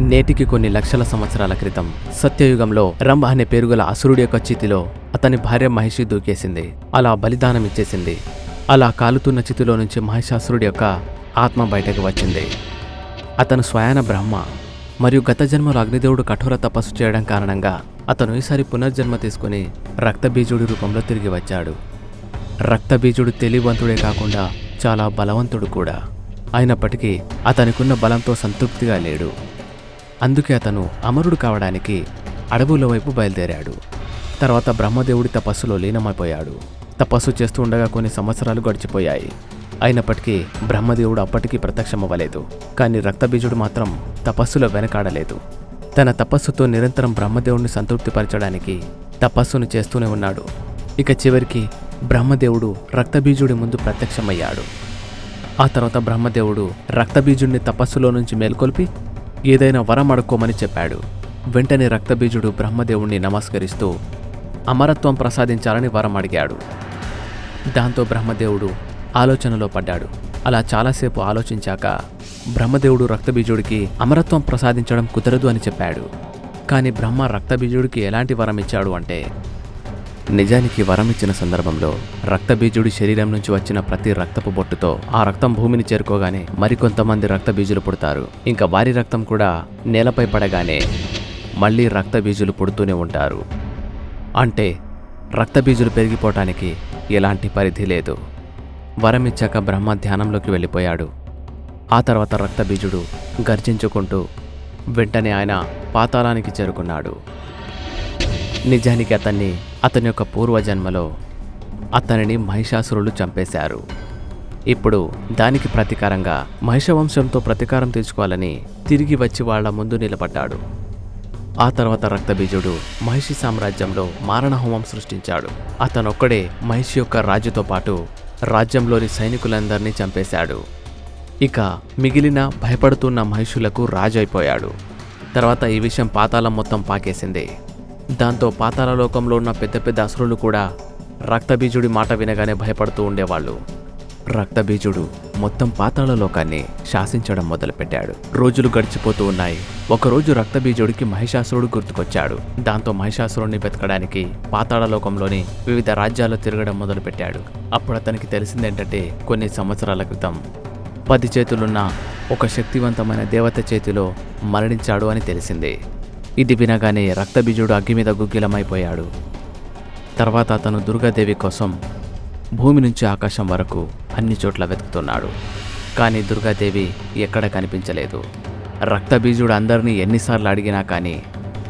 నేటికి కొన్ని లక్షల సంవత్సరాల క్రితం సత్యయుగంలో రంభ అనే పేరుగల అసురుడి యొక్క చితిలో అతని భార్య మహిషి దూకేసింది. అలా బలిదానం ఇచ్చేసింది. అలా కాలుతున్న చితిలో నుంచి మహిషాసురుడి యొక్క ఆత్మ బయటకు వచ్చింది. అతను స్వయాన బ్రహ్మ. మరియు గత జన్మలో అగ్నిదేవుడు కఠోర తపస్సు చేయడం కారణంగా అతను ఈసారి పునర్జన్మ తీసుకుని రక్తబీజుడి రూపంలో తిరిగి వచ్చాడు. రక్తబీజుడు తెలివంతుడే కాకుండా చాలా బలవంతుడు కూడా. అయినప్పటికీ అతనికున్న బలంతో సంతృప్తిగా లేడు. అందుకే అతను అమరుడు కావడానికి అడవుల వైపు బయలుదేరాడు. తర్వాత బ్రహ్మదేవుడి తపస్సులో లీనమైపోయాడు. తపస్సు చేస్తూ ఉండగా కొన్ని సంవత్సరాలు గడిచిపోయాయి. అయినప్పటికీ బ్రహ్మదేవుడు అప్పటికీ ప్రత్యక్షమవ్వలేదు. కానీ రక్తబీజుడు మాత్రం తపస్సులో వెనకాడలేదు. తన తపస్సుతో నిరంతరం బ్రహ్మదేవుడిని సంతృప్తిపరచడానికి తపస్సును చేస్తూనే ఉన్నాడు. ఇక చివరికి బ్రహ్మదేవుడు రక్తబీజుడి ముందు ప్రత్యక్షమయ్యాడు. ఆ తర్వాత బ్రహ్మదేవుడు రక్తబీజుడిని తపస్సులో నుంచి మేల్కొల్పి ఏదైనా వరం అడుక్కోమని చెప్పాడు. వెంటనే రక్తబీజుడు బ్రహ్మదేవుణ్ణి నమస్కరిస్తూ అమరత్వం ప్రసాదించాలని వరం అడిగాడు. దాంతో బ్రహ్మదేవుడు ఆలోచనలో పడ్డాడు. అలా చాలాసేపు ఆలోచించాక బ్రహ్మదేవుడు రక్తబీజుడికి అమరత్వం ప్రసాదించడం కుదరదు అని చెప్పాడు. కానీ బ్రహ్మ రక్తబీజుడికి ఎలాంటి వరం ఇచ్చాడు అంటే నిజానికి వరం ఇచ్చిన సందర్భంలో రక్తబీజుడి శరీరం నుంచి వచ్చిన ప్రతి రక్తపు బొట్టుతో ఆ రక్తం భూమిని చేరుకోగానే మరికొంతమంది రక్తబీజులు పుడతారు. ఇంకా వారి రక్తం కూడా నేలపై పడగానే మళ్ళీ రక్తబీజులు పుడుతూనే ఉంటారు. అంటే రక్తబీజులు పెరిగిపోవటానికి ఎలాంటి పరిధి లేదు. వరం ఇచ్చాక బ్రహ్మ ధ్యానంలోకి వెళ్ళిపోయాడు. ఆ తర్వాత రక్తబీజుడు గర్జించుకుంటూ వెంటనే ఆయన పాతాళానికి చేరుకున్నాడు. నిజానికి అతన్ని అతని యొక్క పూర్వజన్మలో అతనిని మహిషాసురులు చంపేశారు. ఇప్పుడు దానికి ప్రతీకారంగా మహిషవంశంతో ప్రతీకారం తీర్చుకోవాలని తిరిగి వచ్చి వాళ్ళ ముందు నిలబడ్డాడు. ఆ తర్వాత రక్తబీజుడు మహిషి సామ్రాజ్యంలో మారణహోమం సృష్టించాడు. అతనొక్కడే మహిషి యొక్క రాజుతో పాటు రాజ్యంలోని సైనికులందరినీ చంపేశాడు. ఇక మిగిలిన భయపడుతున్న మహిషులకు రాజు అయిపోయాడు తర్వాత ఈ విషయం పాతాళం మొత్తం పాకేసింది. దాంతో పాతాళలోకంలో ఉన్న పెద్ద పెద్ద అసురులు కూడా రక్తబీజుడి మాట వినగానే భయపడుతూ ఉండేవాళ్ళు. రక్తబీజుడు మొత్తం పాతాళలోకాన్ని శాసించడం మొదలుపెట్టాడు. రోజులు గడిచిపోతూ ఉన్నాయి. ఒకరోజు రక్తబీజుడికి మహిషాసురుడు గుర్తుకొచ్చాడు. దాంతో మహిషాసురుడిని వెతకడానికి పాతాళలోకంలోని వివిధ రాజ్యాలు తిరగడం మొదలుపెట్టాడు. అప్పుడు అతనికి తెలిసిందేంటంటే కొన్ని సంవత్సరాల క్రితం పది చేతులున్న ఒక శక్తివంతమైన దేవత చేతిలో మరణించాడు అని తెలిసింది. ఇది వినగానే రక్తబీజుడు అగ్గి మీద గుగ్గిలమైపోయాడు. తర్వాత అతను దుర్గాదేవి కోసం భూమి నుంచి ఆకాశం వరకు అన్ని చోట్ల వెతుకుతున్నాడు. కానీ దుర్గాదేవి ఎక్కడ కనిపించలేదు. రక్తబీజుడు అందరినీ ఎన్నిసార్లు అడిగినా కానీ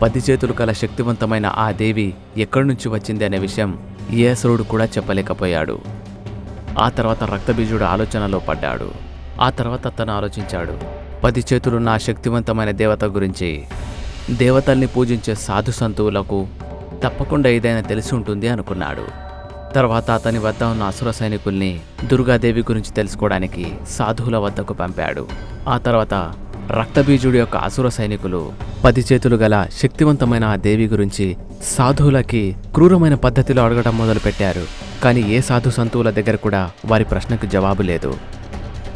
పది చేతులు కల శక్తివంతమైన ఆ దేవి ఎక్కడి నుంచి వచ్చింది అనే విషయం ఏ కూడా చెప్పలేకపోయాడు. ఆ తర్వాత రక్తబీజుడు ఆలోచనలో పడ్డాడు. ఆ తర్వాత అతను ఆలోచించాడు. పది చేతులున్న ఆ శక్తివంతమైన దేవత గురించి దేవతల్ని పూజించే సాధు సంతువులకు తప్పకుండా ఏదైనా తెలిసి ఉంటుంది అనుకున్నాడు. తర్వాత అతని వద్ద ఉన్న అసుర సైనికుల్ని దుర్గాదేవి గురించి తెలుసుకోవడానికి సాధువుల వద్దకు పంపాడు. ఆ తర్వాత రక్తబీజుడి యొక్క అసుర సైనికులు పది చేతులు గల శక్తివంతమైన ఆ దేవి గురించి సాధువులకి క్రూరమైన పద్ధతిలో అడగడం మొదలుపెట్టారు. కానీ ఏ సాధు సంతువుల దగ్గర కూడా వారి ప్రశ్నకు జవాబు లేదు.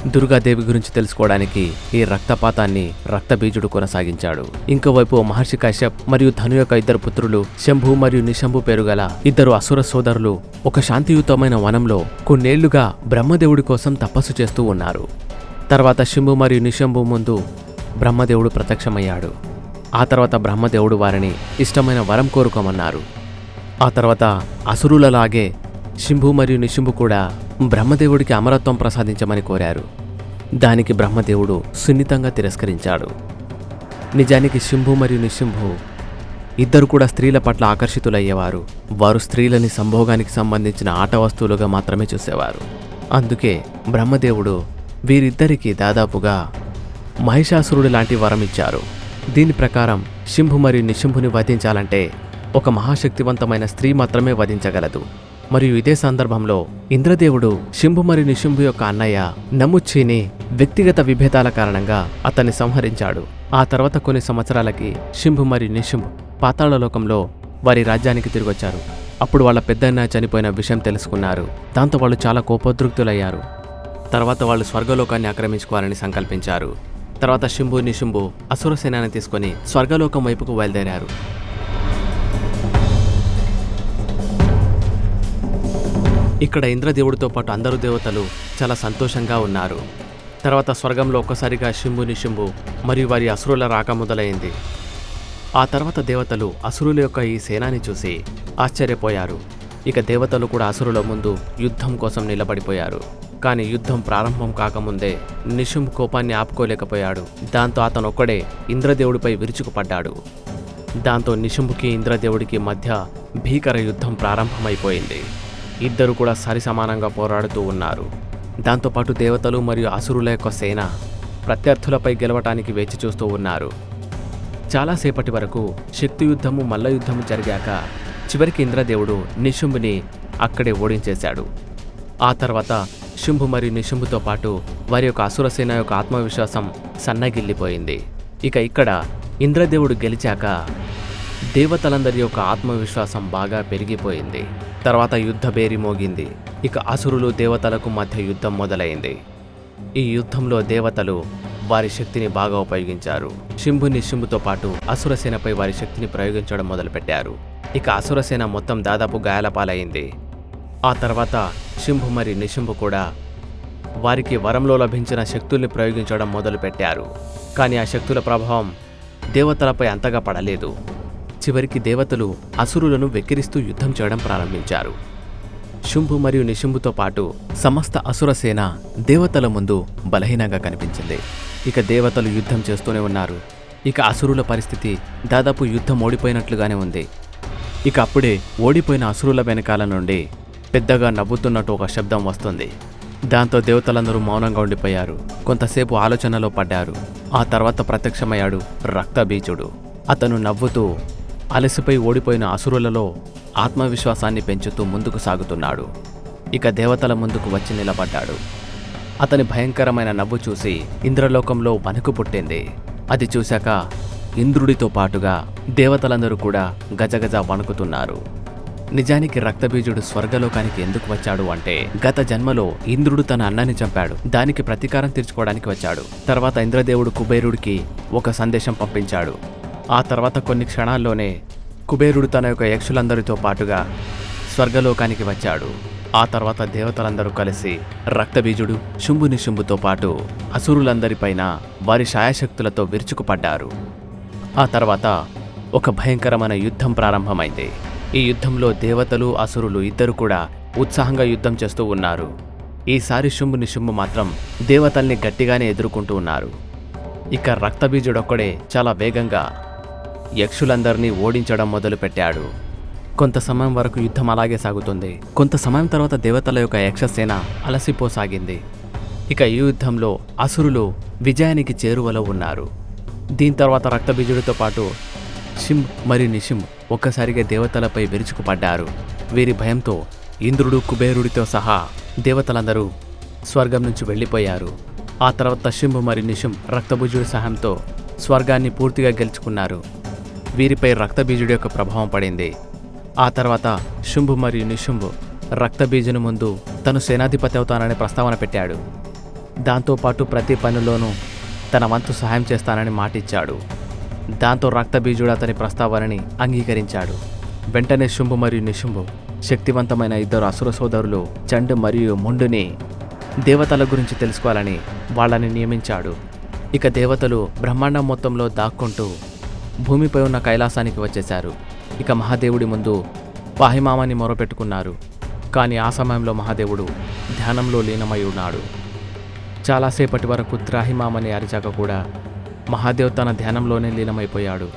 దుర్గాదేవి గురించి తెలుసుకోవడానికి ఈ రక్తపాతాన్ని రక్తబీజుడు కొనసాగించాడు. ఇంకోవైపు మహర్షి కశ్యప్ మరియు ధను యొక్క ఇద్దరు పుత్రులు శంభు మరియు నిశంభు పేరుగల ఇద్దరు అసుర సోదరులు ఒక శాంతియుతమైన వనంలో కొన్నేళ్ళుగా బ్రహ్మదేవుడి కోసం తపస్సు చేస్తూ ఉన్నారు. తర్వాత శంభు మరియు నిశంభు ముందు బ్రహ్మదేవుడు ప్రత్యక్షమయ్యాడు. ఆ తర్వాత బ్రహ్మదేవుడు వారిని ఇష్టమైన వరం కోరుకోమన్నారు. ఆ తర్వాత అసురులలాగే శంభు మరియు నిశంభు కూడా బ్రహ్మదేవుడికి అమరత్వం ప్రసాదించమని కోరారు. దానికి బ్రహ్మదేవుడు సున్నితంగా తిరస్కరించాడు. నిజానికి శింభు మరియు నిశింభు ఇద్దరు కూడా స్త్రీల పట్ల ఆకర్షితులయ్యేవారు. వారు స్త్రీలని సంభోగానికి సంబంధించిన ఆట వస్తువులుగా మాత్రమే చూసేవారు. అందుకే బ్రహ్మదేవుడు వీరిద్దరికీ దాదాపుగా మహిషాసురుడు లాంటి వరం ఇచ్చారు. దీని ప్రకారం శింభు మరియు నిశింభుని వధించాలంటే ఒక మహాశక్తివంతమైన స్త్రీ మాత్రమే వధించగలదు. మరియు ఇదే సందర్భంలో ఇంద్రదేవుడు శింభు మరియు నిశింభు యొక్క అన్నయ్య నముచ్చిని వ్యక్తిగత విభేదాల కారణంగా అతన్ని సంహరించాడు. ఆ తర్వాత కొన్ని సంవత్సరాలకి శింభు మరియు నిశంభు పాతాళలోకంలో వారి రాజ్యానికి తిరిగొచ్చారు. అప్పుడు వాళ్ళ పెద్దన్న చనిపోయిన విషయం తెలుసుకున్నారు. దాంతో వాళ్ళు చాలా కోపోద్రుక్తులయ్యారు. తర్వాత వాళ్ళు స్వర్గలోకాన్ని ఆక్రమించుకోవాలని సంకల్పించారు. తర్వాత శింభు నిశుంభు అసురసేనాన్ని తీసుకుని తీసుకొని స్వర్గలోకం వైపుకు బయలుదేరారు. ఇక్కడ ఇంద్రదేవుడితో పాటు అందరు దేవతలు చాలా సంతోషంగా ఉన్నారు. తర్వాత స్వర్గంలో ఒక్కసారిగా శింభు నిశుంభు మరియు వారి అసురుల రాక మొదలైంది. ఆ తర్వాత దేవతలు అసురుల యొక్క ఈ సేనాని చూసి ఆశ్చర్యపోయారు. ఇక దేవతలు కూడా అసురుల ముందు యుద్ధం కోసం నిలబడిపోయారు. కానీ యుద్ధం ప్రారంభం కాకముందే నిశుంభ్ కోపాన్ని ఆపుకోలేకపోయాడు. దాంతో అతను ఒక్కడే ఇంద్రదేవుడిపై విరుచుకుపడ్డాడు. దాంతో నిశుంభుకి ఇంద్రదేవుడికి మధ్య భీకర యుద్ధం ప్రారంభమైపోయింది. ఇద్దరు కూడా సరిసమానంగా పోరాడుతూ ఉన్నారు. దాంతోపాటు దేవతలు మరియు అసురుల యొక్క సేన ప్రత్యర్థులపై గెలవటానికి వేచి చూస్తూ ఉన్నారు. చాలాసేపటి వరకు శక్తి యుద్ధము మల్ల యుద్ధము జరిగాక చివరికి ఇంద్రదేవుడు నిశుంభుని అక్కడే ఓడించేశాడు. ఆ తర్వాత శుంభు మరియు నిశుంభుతో పాటు వారి యొక్క అసురసేన యొక్క ఆత్మవిశ్వాసం సన్నగిల్లిపోయింది. ఇక ఇక్కడ ఇంద్రదేవుడు గెలిచాక దేవతలందరి యొక్క ఆత్మవిశ్వాసం బాగా పెరిగిపోయింది. తర్వాత యుద్ధ బేరి మోగింది. ఇక అసురులు దేవతలకు మధ్య యుద్ధం మొదలైంది. ఈ యుద్ధంలో దేవతలు వారి శక్తిని బాగా ఉపయోగించారు. శింభు నిశుంభుతో పాటు అసురసేనపై వారి శక్తిని ప్రయోగించడం మొదలుపెట్టారు. ఇక అసురసేన మొత్తం దాదాపు గాయాలపాలైంది. ఆ తర్వాత శింభు మరి నిశింభు కూడా వారికి వరంలో లభించిన శక్తుల్ని ప్రయోగించడం మొదలుపెట్టారు. కానీ ఆ శక్తుల ప్రభావం దేవతలపై అంతగా పడలేదు. చివరికి దేవతలు అసురులను వెక్కిరిస్తూ యుద్ధం చేయడం ప్రారంభించారు. శుంభు మరియు నిశుంభుతో పాటు సమస్త అసురసేన దేవతల ముందు బలహీనంగా కనిపించింది. ఇక దేవతలు యుద్ధం చేస్తూనే ఉన్నారు. ఇక అసురుల పరిస్థితి దాదాపు యుద్ధం ఓడిపోయినట్లుగానే ఉంది. ఇక అప్పుడే ఓడిపోయిన అసురుల వెనకాల నుండి పెద్దగా నవ్వుతున్నట్టు ఒక శబ్దం వస్తుంది. దాంతో దేవతలందరూ మౌనంగా ఉండిపోయారు. కొంతసేపు ఆలోచనలో పడ్డారు. ఆ తర్వాత ప్రత్యక్షమయ్యాడు రక్తబీజుడు. అతను నవ్వుతూ అలసిపై ఓడిపోయిన అసురులలో ఆత్మవిశ్వాసాన్ని పెంచుతూ ముందుకు సాగుతున్నాడు. ఇక దేవతల ముందుకు వచ్చి నిలబడ్డాడు. అతని భయంకరమైన నవ్వు చూసి ఇంద్రలోకంలో వణుకు పుట్టింది. అది చూశాక ఇంద్రుడితో పాటుగా దేవతలందరూ కూడా గజగజ వణుకుతున్నారు. నిజానికి రక్తబీజుడు స్వర్గలోకానికి ఎందుకు వచ్చాడు అంటే గత జన్మలో ఇంద్రుడు తన అన్నాన్ని చంపాడు. దానికి ప్రతీకారం తీర్చుకోవడానికి వచ్చాడు. తర్వాత ఇంద్రదేవుడు కుబేరుడికి ఒక సందేశం పంపించాడు. ఆ తర్వాత కొన్ని క్షణాల్లోనే కుబేరుడు తన యొక్క యక్షులందరితో పాటుగా స్వర్గలోకానికి వచ్చాడు. ఆ తర్వాత దేవతలందరూ కలిసి రక్తబీజుడు శుంభు శుంభుతో పాటు అసురులందరిపైన వారి ఛాయాశక్తులతో విరుచుకుపడ్డారు. ఆ తర్వాత ఒక భయంకరమైన యుద్ధం ప్రారంభమైంది. ఈ యుద్ధంలో దేవతలు అసురులు ఇద్దరు కూడా ఉత్సాహంగా యుద్ధం చేస్తూ ఉన్నారు. ఈసారి శుంభు నిశుంభు మాత్రం దేవతల్ని గట్టిగానే ఎదుర్కొంటూ ఉన్నారు. ఇక రక్తబీజుడొక్కడే చాలా వేగంగా యక్షులందరినీ ఓడించడం మొదలుపెట్టాడు. కొంత సమయం వరకు యుద్ధం అలాగే సాగుతుంది. కొంత సమయం తర్వాత దేవతల యొక్క యక్షసేన అలసిపోసాగింది. ఇక ఈ యుద్ధంలో అసురులు విజయానికి చేరువలో ఉన్నారు. దీని తర్వాత రక్తబీజుడితో పాటు షిమ్ మరియు నిషిమ్ ఒక్కసారిగా దేవతలపై విరుచుకుపడ్డారు. వీరి భయంతో ఇంద్రుడు కుబేరుడితో సహా దేవతలందరూ స్వర్గం నుంచి వెళ్ళిపోయారు. ఆ తర్వాత షింబు మరియు నిషిం రక్తభుజుడి సహాయంతో స్వర్గాన్ని పూర్తిగా గెలుచుకున్నారు. వీరిపై రక్తబీజుడి యొక్క ప్రభావం పడింది. ఆ తర్వాత శుంభు మరియు నిశుంభు రక్తబీజుని ముందు తను సేనాధిపతి అవుతానని ప్రస్తావన పెట్టాడు. దాంతోపాటు ప్రతి పనిలోనూ తన వంతు సహాయం చేస్తానని మాటిచ్చాడు. దాంతో రక్తబీజుడు అతని ప్రస్తావనని అంగీకరించాడు. వెంటనే శుంభు మరియు నిశుంభు శక్తివంతమైన ఇద్దరు అసుర సోదరులు చండు మరియు ముండుని దేవతల గురించి తెలుసుకోవాలని వాళ్ళని నియమించాడు. ఇక దేవతలు బ్రహ్మాండం మొత్తంలో దాక్కుంటూ భూమిపై ఉన్న కైలాసానికి వచ్చేశారు. ఇక మహాదేవుడి ముందు పాహిమామని మొరపెట్టుకున్నారు. కానీ ఆ సమయంలో మహాదేవుడు ధ్యానంలో లీనమై ఉన్నాడు. చాలాసేపటి వరకు త్రాహిమామని అరిచాక కూడా మహాదేవ్ తన ధ్యానంలోనే లీనమైపోయాడు.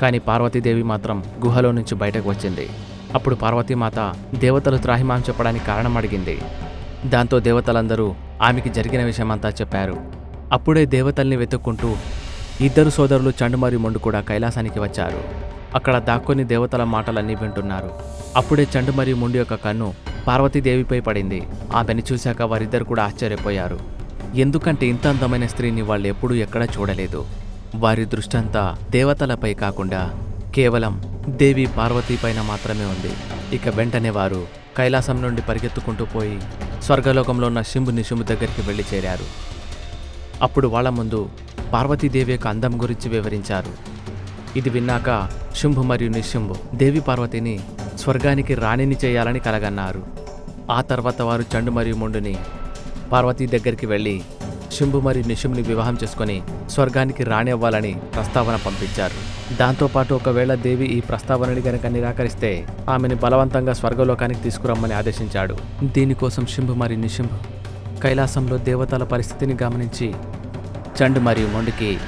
కానీ పార్వతీదేవి మాత్రం గుహలో నుంచి బయటకు వచ్చింది. అప్పుడు పార్వతీమాత దేవతలు త్రాహిమాం చెప్పడానికి కారణం అడిగింది. దాంతో దేవతలందరూ ఆమెకి జరిగిన విషయమంతా చెప్పారు. అప్పుడే దేవతల్ని వెతుక్కుంటూ ఇద్దరు సోదరులు చండుమరి మొండు కూడా కైలాసానికి వచ్చారు. అక్కడ దాక్కొని దేవతల మాటలన్నీ వింటున్నారు. అప్పుడే చండు మరియు యొక్క కన్ను పార్వతీదేవిపై పడింది. ఆమెను చూశాక వారిద్దరు కూడా ఆశ్చర్యపోయారు. ఎందుకంటే ఇంత అందమైన స్త్రీని వాళ్ళు ఎప్పుడూ ఎక్కడా చూడలేదు. వారి దృష్టంతా దేవతలపై కాకుండా కేవలం దేవి పార్వతీపైన మాత్రమే ఉంది. ఇక వెంటనే వారు కైలాసం నుండి పరిగెత్తుకుంటూ పోయి స్వర్గలోకంలో ఉన్న శింభు నిశుంభు దగ్గరికి వెళ్ళి చేరారు. అప్పుడు వాళ్ళ ముందు పార్వతీదేవి యొక్క అందం గురించి వివరించారు. ఇది విన్నాక శుంభు మరియు నిశుంభు దేవి పార్వతిని స్వర్గానికి రాణిని చేయాలని కలగన్నారు. ఆ తర్వాత వారు చండు మరియు ముండుని పార్వతీ దగ్గరికి వెళ్ళి శుంభు మరియు నిశుంభుని వివాహం చేసుకొని స్వర్గానికి రాణి అవ్వాలని ప్రస్తావన పంపించారు. దాంతోపాటు ఒకవేళ దేవి ఈ ప్రస్తావనని గనక నిరాకరిస్తే ఆమెను బలవంతంగా స్వర్గలోకానికి తీసుకురమ్మని ఆదేశించాడు. దీనికోసం శుంభు మరియు నిశుంభు కైలాసంలో దేవతల పరిస్థితిని గమనించి చండ్ మరియు మొండికి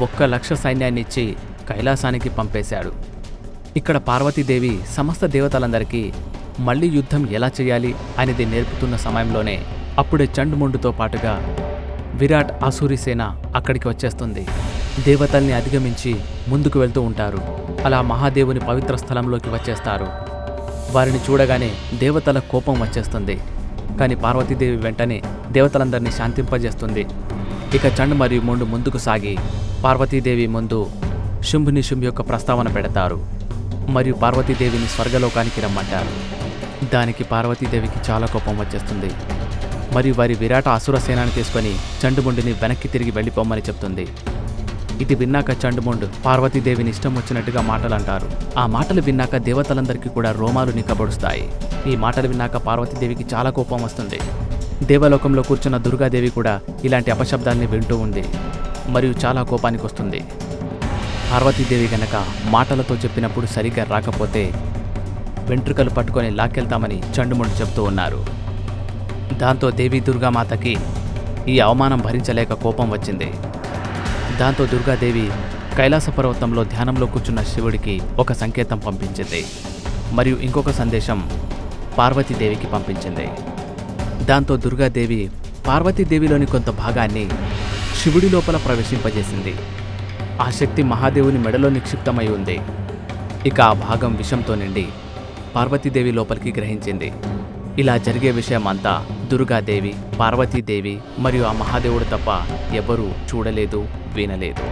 ఒక్క లక్ష సైన్యాన్ని ఇచ్చి కైలాసానికి పంపేశాడు. ఇక్కడ పార్వతీదేవి సమస్త దేవతలందరికీ మళ్ళీ యుద్ధం ఎలా చేయాలి అనేది నేర్పుతున్న సమయంలోనే అప్పుడే చండుముండుతో పాటుగా విరాట్ ఆసూరి సేన అక్కడికి వచ్చేస్తుంది. దేవతల్ని అధిగమించి ముందుకు వెళ్తూ ఉంటారు. అలా మహాదేవుని పవిత్ర స్థలంలోకి వచ్చేస్తారు. వారిని చూడగానే దేవతల కోపం వచ్చేస్తుంది. కానీ పార్వతీదేవి వెంటనే దేవతలందరినీ శాంతింపజేస్తుంది. ఇక చండ్ మరియు మొండు ముందుకు సాగి పార్వతీదేవి ముందు శుంభుని శుంభు యొక్క ప్రస్తావన పెడతారు. మరియు పార్వతీదేవిని స్వర్గలోకానికి రమ్మంటారు. దానికి పార్వతీదేవికి చాలా కోపం వచ్చేస్తుంది. మరియు వారి విరాట అసుర సేనాన్ని తీసుకొని చండుముండిని వెనక్కి తిరిగి వెళ్ళిపోమని చెప్తుంది. ఇది విన్నాక చండుముండు పార్వతీదేవిని ఇష్టం వచ్చినట్టుగా మాటలు అంటారు ఆ మాటలు విన్నాక దేవతలందరికీ కూడా రోమాలు నిక్కబడుస్తాయి. ఈ మాటలు విన్నాక పార్వతీదేవికి చాలా కోపం వస్తుంది. దేవలోకంలో కూర్చున్న దుర్గాదేవి కూడా ఇలాంటి అపశబ్దాన్ని వింటూ ఉంది. మరియు చాలా కోపానికి వస్తుంది పార్వతీదేవి గనక మాటలతో చెప్పినప్పుడు సరిగ్గా రాకపోతే వెంట్రుకలు పట్టుకొని లాక్కెళ్తామని చండుముడు చెప్తూ ఉన్నారు. దాంతో దేవి దుర్గామాతకి ఈ అవమానం భరించలేక కోపం వచ్చింది. దాంతో దుర్గాదేవి కైలాస పర్వతంలో ధ్యానంలో కూర్చున్న శివుడికి ఒక సంకేతం పంపించింది. మరియు ఇంకొక సందేశం పార్వతీదేవికి పంపించింది. దాంతో దుర్గాదేవి పార్వతీదేవిలోని కొంత భాగాన్ని శివుడి లోపల ప్రవేశింపజేసింది. ఆ శక్తి మహాదేవుని మెడలో నిక్షిప్తమై ఉంది. ఇక ఆ భాగం విషంతో నిండి పార్వతీదేవి లోపలికి గ్రహించింది. ఇలా జరిగే విషయం అంతా దుర్గాదేవి పార్వతీదేవి మరియు ఆ మహాదేవుడు తప్ప ఎవరూ చూడలేదు వినలేదు.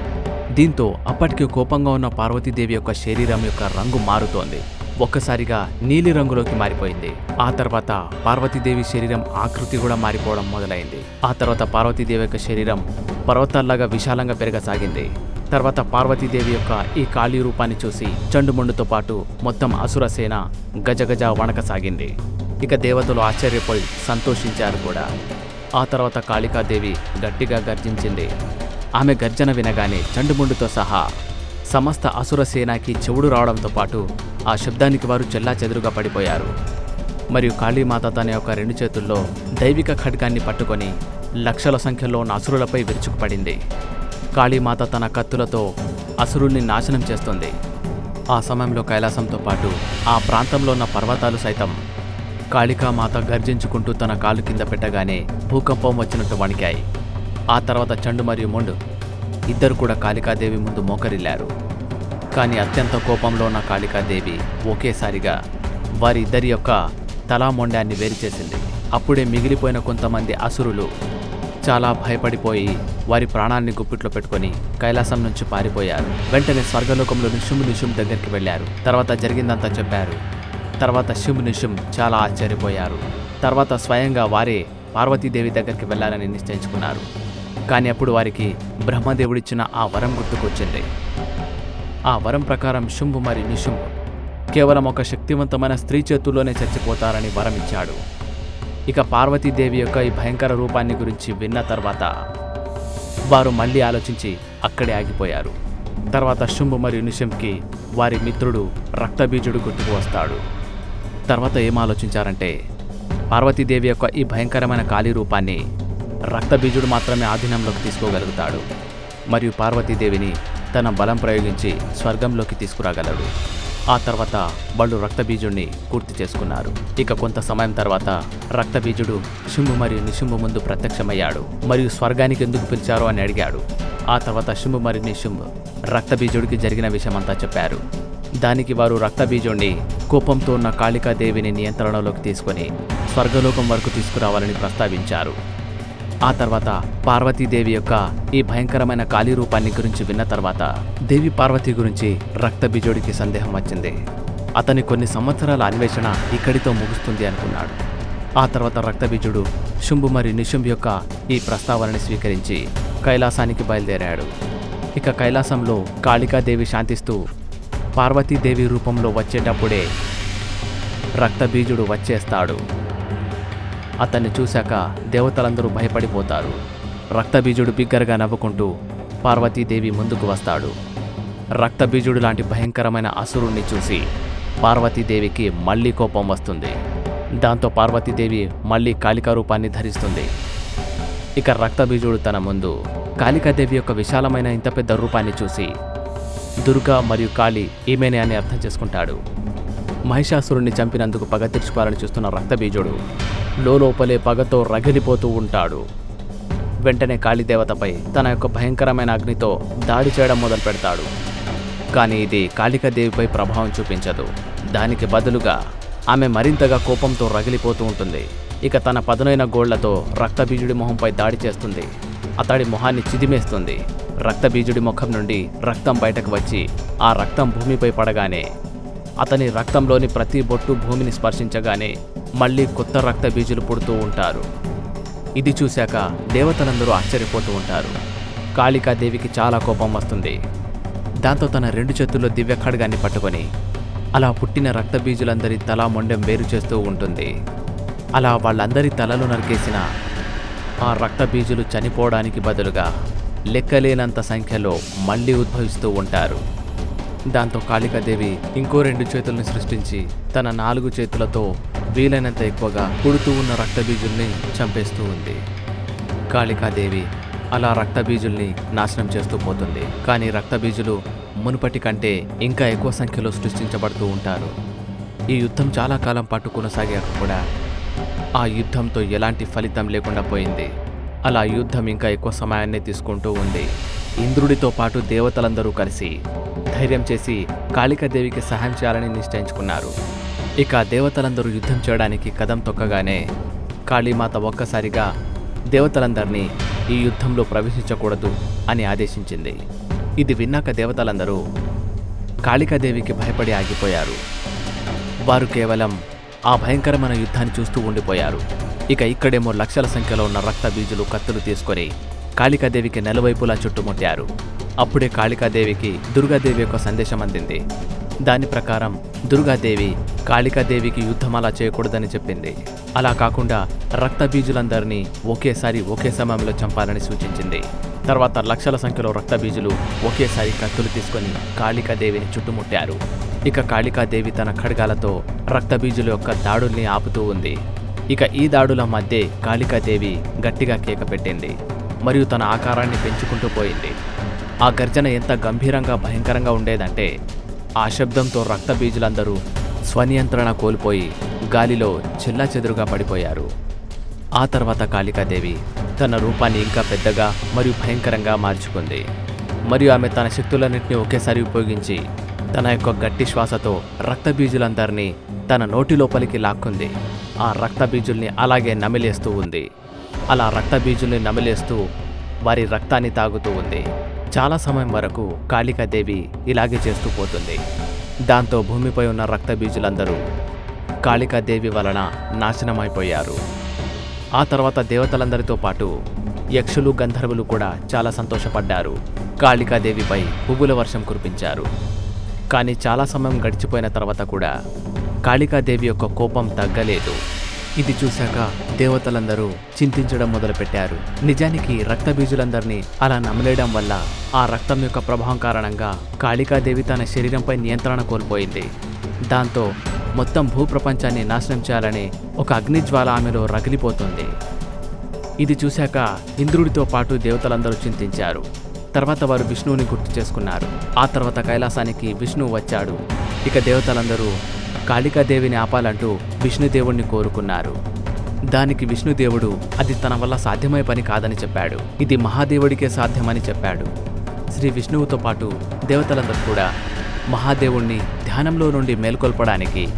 దీంతో అప్పటికి కోపంగా ఉన్న పార్వతీదేవి యొక్క శరీరం యొక్క రంగు మారుతోంది. ఒక్కసారిగా నీలిరంగులోకి మారిపోయింది. ఆ తర్వాత పార్వతీదేవి శరీరం ఆకృతి కూడా మారిపోవడం మొదలైంది. ఆ తర్వాత పార్వతీదేవి యొక్క శరీరం పర్వతాల్లాగా విశాలంగా పెరగసాగింది. తర్వాత పార్వతీదేవి యొక్క ఈ కాళీ రూపాన్ని చూసి చండుమండుతో పాటు మొత్తం అసుర సేన గజగజ వణకసాగింది. ఇక దేవతలు ఆశ్చర్యపోయి సంతోషించారు కూడా. ఆ తర్వాత కాళికాదేవి గట్టిగా గర్జించింది. ఆమె గర్జన వినగానే చండుముండుతో సహా సమస్త అసురసేనకి చెవుడు రావడంతో పాటు ఆ శబ్దానికి వారు చెల్లా చెదురుగా పడిపోయారు. మరియు కాళీమాత తన యొక్క రెండు చేతుల్లో దైవిక ఖడ్గాన్ని పట్టుకొని లక్షల సంఖ్యలో ఉన్న అసురులపై విరుచుకుపడింది. కాళీమాత తన కత్తులతో అసురుల్ని నాశనం చేస్తుంది. ఆ సమయంలో కైలాసంతో పాటు ఆ ప్రాంతంలో ఉన్న పర్వతాలు సైతం కాళికామాత గర్జించుకుంటూ తన కాలు కింద పెట్టగానే భూకంపం వచ్చినట్టు వణికాయి. ఆ తర్వాత చండు మరియు మొండు ఇద్దరు కూడా కాళికాదేవి ముందు మోకరిల్లారు. కానీ అత్యంత కోపంలో ఉన్న కాళికాదేవి ఒకేసారిగా వారిద్దరి యొక్క తలా వేరుచేసింది వేరు చేసింది. అప్పుడే మిగిలిపోయిన కొంతమంది అసురులు చాలా భయపడిపోయి వారి ప్రాణాన్ని గుప్పిట్లో పెట్టుకొని కైలాసం నుంచి పారిపోయారు. వెంటనే స్వర్గలోకంలో నిషుము నిషుం దగ్గరికి వెళ్ళారు. తర్వాత జరిగిందంతా చెప్పారు. తర్వాత శుభ్ నిషుం చాలా ఆశ్చర్యపోయారు. తర్వాత స్వయంగా వారే పార్వతీదేవి దగ్గరికి వెళ్ళాలని నిశ్చయించుకున్నారు. కానీ అప్పుడు వారికి బ్రహ్మదేవుడిచ్చిన ఆ వరం గుర్తుకొచ్చింది. ఆ వరం ప్రకారం శుంభు మరియు నిశుంభు. కేవలం ఒక శక్తివంతమైన స్త్రీ చేతుల్లోనే చచ్చిపోతారని వరం ఇచ్చాడు ఇక పార్వతీదేవి యొక్క ఈ భయంకర రూపాన్ని గురించి విన్న తర్వాత వారు మళ్ళీ ఆలోచించి అక్కడే ఆగిపోయారు. తర్వాత శుంభు మరియు నిశంకి వారి మిత్రుడు రక్తబీజుడు గుర్తుకు వస్తాడు. తర్వాత ఏం ఆలోచించారంటే పార్వతీదేవి యొక్క ఈ భయంకరమైన ఖాళీ రూపాన్ని రక్తబీజుడు మాత్రమే ఆధీనంలోకి తీసుకోగలుగుతాడు. మరియు పార్వతీదేవిని తన బలం ప్రయోగించి స్వర్గంలోకి తీసుకురాగలడు. ఆ తర్వాత వాళ్ళు రక్తబీజుడిని పూర్తి చేసుకున్నారు. ఇక కొంత సమయం తర్వాత రక్తబీజుడు శుంభు మరియు నిశుంభు ముందు ప్రత్యక్షమయ్యాడు. మరియు స్వర్గానికి ఎందుకు పిలిచారో అని అడిగాడు. ఆ తర్వాత శుంభు మరియు నిశుంభు రక్తబీజుడికి జరిగిన విషయమంతా చెప్పారు. దానికి వారు రక్తబీజుడిని కోపంతో ఉన్న కాళికాదేవిని నియంత్రణలోకి తీసుకొని స్వర్గలోకం వరకు తీసుకురావాలని ప్రస్తావించారు. ఆ తర్వాత పార్వతీదేవి యొక్క ఈ భయంకరమైన కాళీ రూపాన్ని గురించి విన్న తర్వాత దేవి పార్వతి గురించి రక్తబీజుడికి సందేహం వచ్చింది. అతని కొన్ని సంవత్సరాల అన్వేషణ ఇక్కడితో ముగుస్తుంది అనుకున్నాడు. ఆ తర్వాత రక్తబీజుడు శుంభు మరియు నిశుంభు యొక్క ఈ ప్రస్తావనని స్వీకరించి కైలాసానికి బయలుదేరాడు. ఇక కైలాసంలో కాళికాదేవి శాంతిస్తూ పార్వతీదేవి రూపంలో వచ్చేటప్పుడే రక్తబీజుడు వచ్చేస్తాడు. అతన్ని చూశాక దేవతలందరూ భయపడిపోతారు. రక్తబీజుడు బిగ్గరగా నవ్వుకుంటూ పార్వతీదేవి ముందుకు వస్తాడు. రక్తబీజుడు లాంటి భయంకరమైన అసురుణ్ణి చూసి పార్వతీదేవికి మళ్ళీ కోపం వస్తుంది. దాంతో పార్వతీదేవి మళ్ళీ కాళికా రూపాన్ని ధరిస్తుంది. ఇక రక్తబీజుడు తన ముందు కాళికాదేవి యొక్క విశాలమైన ఇంత పెద్ద రూపాన్ని చూసి దుర్గా మరియు కాళి ఈమెనే అని అర్థం చేసుకుంటాడు. మహిషాసురుణ్ణి చంపినందుకు పగ తీర్చుకోవాలని చూస్తున్న రక్తబీజుడు లోపలే పగతో రగిలిపోతూ ఉంటాడు. వెంటనే కాళీదేవతపై తన యొక్క భయంకరమైన అగ్నితో దాడి చేయడం మొదలు పెడతాడు. కానీ ఇది కాళికాదేవిపై ప్రభావం చూపించదు. దానికి బదులుగా ఆమె మరింతగా కోపంతో రగిలిపోతూ ఉంటుంది. ఇక తన పదునైన గోళ్ళతో రక్తబీజుడి మొహంపై దాడి చేస్తుంది. అతడి మొహాన్ని చిదిమేస్తుంది. రక్తబీజుడి ముఖం నుండి రక్తం బయటకు వచ్చి ఆ రక్తం భూమిపై పడగానే అతని రక్తంలోని ప్రతి బొట్టు భూమిని స్పర్శించగానే మళ్ళీ కొత్త రక్త బీజులు పుడుతూ ఉంటారు. ఇది చూశాక దేవతలందరూ ఆశ్చర్యపోతూ ఉంటారు. కాళికాదేవికి చాలా కోపం వస్తుంది. దాంతో తన రెండు చేతుల్లో దివ్య ఖడ్గాన్ని పట్టుకొని అలా పుట్టిన రక్త బీజులందరి తల మొండెం వేరు చేస్తూ ఉంటుంది. అలా వాళ్ళందరి తలలు నరికేసిన ఆ రక్త బీజులు చనిపోవడానికి బదులుగా లెక్కలేనంత సంఖ్యలో మళ్ళీ ఉద్భవిస్తూ ఉంటారు. దాంతో కాళికాదేవి ఇంకో రెండు చేతుల్ని సృష్టించి తన నాలుగు చేతులతో వీలైనంత ఎక్కువగా పుడుతూ ఉన్న రక్తబీజుల్ని చంపేస్తూ ఉంది. కాళికాదేవి అలా రక్తబీజుల్ని నాశనం చేస్తూ పోతుంది. కానీ రక్తబీజులు మునుపటి కంటే ఇంకా ఎక్కువ సంఖ్యలో సృష్టించబడుతూ ఉంటారు. ఈ యుద్ధం చాలా కాలం పాటు కొనసాగాక కూడా ఆ యుద్ధంతో ఎలాంటి ఫలితం లేకుండా పోయింది. అలా యుద్ధం ఇంకా ఎక్కువ సమయాన్ని తీసుకుంటూ ఉంది. ఇంద్రుడితో పాటు దేవతలందరూ కలిసి ధైర్యం చేసి కాళికాదేవికి సహాయం చేయాలని నిశ్చయించుకున్నారు. ఇక దేవతలందరూ యుద్ధం చేయడానికి కదం తొక్కగానే కాళీమాత ఒక్కసారిగా దేవతలందరినీ ఈ యుద్ధంలో ప్రవేశించకూడదు అని ఆదేశించింది. ఇది విన్నాక దేవతలందరూ కాళికాదేవికి భయపడి ఆగిపోయారు. వారు కేవలం ఆ భయంకరమైన యుద్ధాన్ని చూస్తూ ఉండిపోయారు. ఇక ఇక్కడేమో లక్షల సంఖ్యలో ఉన్న రక్త బీజులు కత్తులు తీసుకొని కాళికాదేవికి నెలవైపులా చుట్టుముట్టారు. అప్పుడే కాళికాదేవికి దుర్గాదేవి యొక్క సందేశం అందింది. దాని ప్రకారం దుర్గాదేవి కాళికాదేవికి యుద్ధం అలా చేయకూడదని చెప్పింది. అలా కాకుండా రక్తబీజులందరినీ ఒకేసారి ఒకే సమయంలో చంపాలని సూచించింది. తర్వాత లక్షల సంఖ్యలో రక్తబీజులు ఒకేసారి కత్తులు తీసుకొని కాళికాదేవిని చుట్టుముట్టారు. ఇక కాళికాదేవి తన ఖడ్గాలతో రక్తబీజుల యొక్క దాడుల్ని ఆపుతూ ఉంది. ఇక ఈ దాడుల మధ్య కాళికాదేవి గట్టిగా కేక పెట్టింది. మరియు తన ఆకారాన్ని పెంచుకుంటూ పోయింది. ఆ గర్జన ఎంత గంభీరంగా భయంకరంగా ఉండేదంటే ఆ శబ్దంతో రక్తబీజులందరూ స్వనియంత్రణ కోల్పోయి గాలిలో చెల్లాచెదురుగా పడిపోయారు. ఆ తర్వాత కాళికాదేవి తన రూపాన్ని ఇంకా పెద్దగా మరియు భయంకరంగా మార్చుకుంది. మరియు ఆమె తన శక్తులన్నింటినీ ఒకేసారి ఉపయోగించి తన యొక్క గట్టి శ్వాసతో రక్తబీజులందరినీ తన నోటి లోపలికి లాక్కుంది. ఆ రక్తబీజుల్ని అలాగే నమిలేస్తూ ఉంది. అలా రక్తబీజుల్ని నమిలేస్తూ వారి రక్తాన్ని తాగుతూ ఉంది. చాలా సమయం వరకు కాళికాదేవి ఇలాగే చేస్తూ పోతుంది. దాంతో భూమిపై ఉన్న రక్తబీజులందరూ కాళికాదేవి వలన నాశనమైపోయారు. ఆ తర్వాత దేవతలందరితో పాటు యక్షులు గంధర్వులు కూడా చాలా సంతోషపడ్డారు. కాళికాదేవిపై పువ్వుల వర్షం కురిపించారు. కానీ చాలా సమయం గడిచిపోయిన తర్వాత కూడా కాళికాదేవి యొక్క కోపం తగ్గలేదు. ఇది చూశాక దేవతలందరూ చింతించడం మొదలుపెట్టారు. నిజానికి రక్తబీజులందరినీ అలా నమలేయడం వల్ల ఆ రక్తం యొక్క ప్రభావం కారణంగా కాళికాదేవి తన శరీరంపై నియంత్రణ కోల్పోయింది. దాంతో మొత్తం భూప్రపంచాన్ని నాశనం చేయాలని ఒక అగ్నిజ్వాల ఆమెలో రగిలిపోతుంది. ఇది చూశాక ఇంద్రుడితో పాటు దేవతలందరూ చింతించారు. తర్వాత వారు విష్ణువుని గుర్తు చేసుకున్నారు. ఆ తర్వాత కైలాసానికి విష్ణువు వచ్చాడు. ఇక దేవతలందరూ కాళికాదేవిని ఆపాలంటూ విష్ణుదేవుణ్ణి కోరుకున్నారు. దానికి విష్ణుదేవుడు అది తన వల్ల సాధ్యమై పని కాదని చెప్పాడు. ఇది మహాదేవుడికే సాధ్యమని చెప్పాడు. శ్రీ విష్ణువుతో పాటు దేవతలందరూ కూడా మహాదేవుణ్ణి ధ్యానంలో నుండి మేల్కొల్పడానికి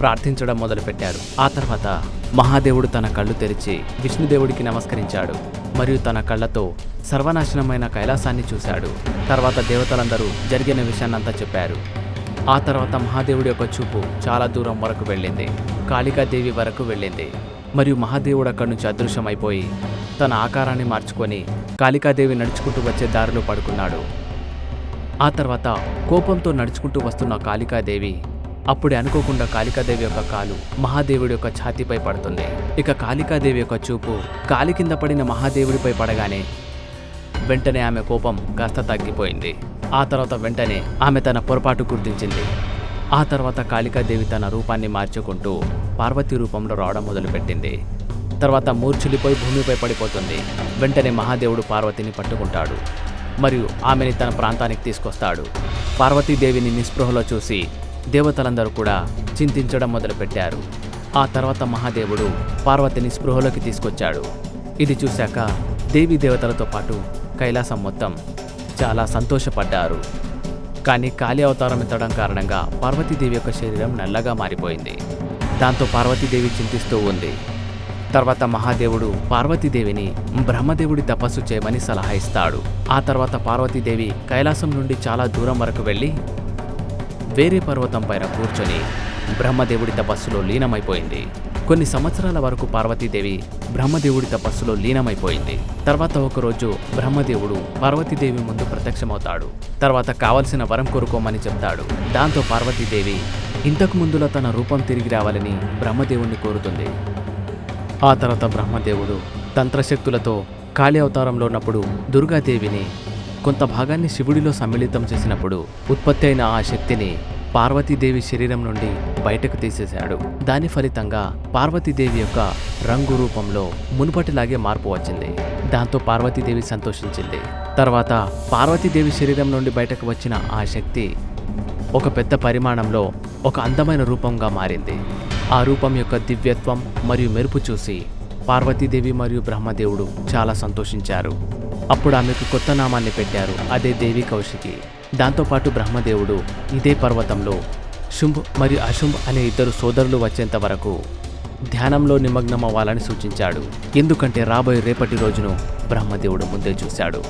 ప్రార్థించడం మొదలుపెట్టారు. ఆ తర్వాత మహాదేవుడు తన కళ్ళు తెరిచి విష్ణుదేవుడికి నమస్కరించాడు మరియు తన కళ్ళతో సర్వనాశనమైన కైలాసాన్ని చూశాడు. తర్వాత దేవతలందరూ జరిగిన విషయాన్నంతా చెప్పారు. ఆ తర్వాత మహాదేవుడి యొక్క చూపు చాలా దూరం వరకు వెళ్ళింది. కాళికాదేవి వరకు వెళ్ళింది. మరియు మహాదేవుడు అక్కడి నుంచి అదృశ్యమైపోయి తన ఆకారాన్ని మార్చుకొని కాళికాదేవి నడుచుకుంటూ వచ్చే దారిలో పడుకున్నాడు. ఆ తర్వాత కోపంతో నడుచుకుంటూ వస్తున్న కాళికాదేవి అప్పుడే అనుకోకుండా కాళికాదేవి యొక్క కాలు మహాదేవుడి యొక్క ఛాతీపై పడుతుంది. ఇక కాళికాదేవి యొక్క చూపు కాలి కింద పడిన మహాదేవుడిపై పడగానే వెంటనే ఆమె కోపం కాస్త తగ్గిపోయింది. ఆ తర్వాత వెంటనే ఆమె తన పొరపాటు గుర్తించింది. ఆ తర్వాత కాళికాదేవి తన రూపాన్ని మార్చుకుంటూ పార్వతీ రూపంలో రావడం మొదలుపెట్టింది. తర్వాత మూర్ఛులిపోయి భూమిపై పడిపోతుంది. వెంటనే మహాదేవుడు పార్వతిని పట్టుకుంటాడు. మరియు ఆమెని తన ప్రాంతానికి తీసుకొస్తాడు. పార్వతీదేవిని నిస్పృహలో చూసి దేవతలందరూ కూడా చింతించడం మొదలుపెట్టారు. ఆ తర్వాత మహాదేవుడు పార్వతిని స్పృహలోకి తీసుకొచ్చాడు. ఇది చూశాక దేవీ దేవతలతో పాటు కైలాసం మొత్తం చాలా సంతోషపడ్డారు. కానీ కాళీ అవతారం ఎత్తడం కారణంగా పార్వతీదేవి యొక్క శరీరం నల్లగా మారిపోయింది. దాంతో పార్వతీదేవి చింతిస్తూ ఉంది. తర్వాత మహాదేవుడు పార్వతీదేవిని బ్రహ్మదేవుడి తపస్సు చేయమని సలహా ఇస్తాడు. ఆ తర్వాత పార్వతీదేవి కైలాసం నుండి చాలా దూరం వరకు వెళ్ళి వేరే పర్వతం పైన కూర్చొని బ్రహ్మదేవుడి తపస్సులో లీనమైపోయింది. కొన్ని సంవత్సరాల వరకు పార్వతీదేవి బ్రహ్మదేవుడి తపస్సులో లీనమైపోయింది. తర్వాత ఒకరోజు బ్రహ్మదేవుడు పార్వతీదేవి ముందు ప్రత్యక్షమవుతాడు. తర్వాత కావలసిన వరం కోరుకోమని చెప్తాడు. దాంతో పార్వతీదేవి ఇంతకు ముందులో తన రూపం తిరిగి రావాలని బ్రహ్మదేవుణ్ణి కోరుతుంది. ఆ తర్వాత బ్రహ్మదేవుడు తంత్రశక్తులతో కాళీ అవతారంలో ఉన్నప్పుడు దుర్గాదేవిని కొంత భాగాన్ని శివుడిలో సమ్మిళితం చేసినప్పుడు ఉత్పత్తి అయిన ఆ శక్తిని పార్వతీదేవి శరీరం నుండి బయటకు తీసేశాడు. దాని ఫలితంగా పార్వతీదేవి యొక్క రంగు రూపంలో మునుపటిలాగే మార్పు వచ్చింది. దాంతో పార్వతీదేవి సంతోషించింది. తర్వాత పార్వతీదేవి శరీరం నుండి బయటకు వచ్చిన ఆ శక్తి ఒక పెద్ద పరిమాణంలో ఒక అందమైన రూపంగా మారింది. ఆ రూపం యొక్క దివ్యత్వం మరియు మెరుపు చూసి పార్వతీదేవి మరియు బ్రహ్మదేవుడు చాలా సంతోషించారు. అప్పుడు ఆమెకు కొత్త నామాన్ని పెట్టారు. అదే దేవి కౌశికి. దాంతోపాటు బ్రహ్మదేవుడు ఇదే పర్వతంలో శుంభ్ మరియు అశుంభ్ అనే ఇద్దరు సోదరులు వచ్చేంత వరకు ధ్యానంలో నిమగ్నమవ్వాలని సూచించాడు. ఎందుకంటే రాబోయే రేపటి రోజును బ్రహ్మదేవుడు ముందే చూశాడు.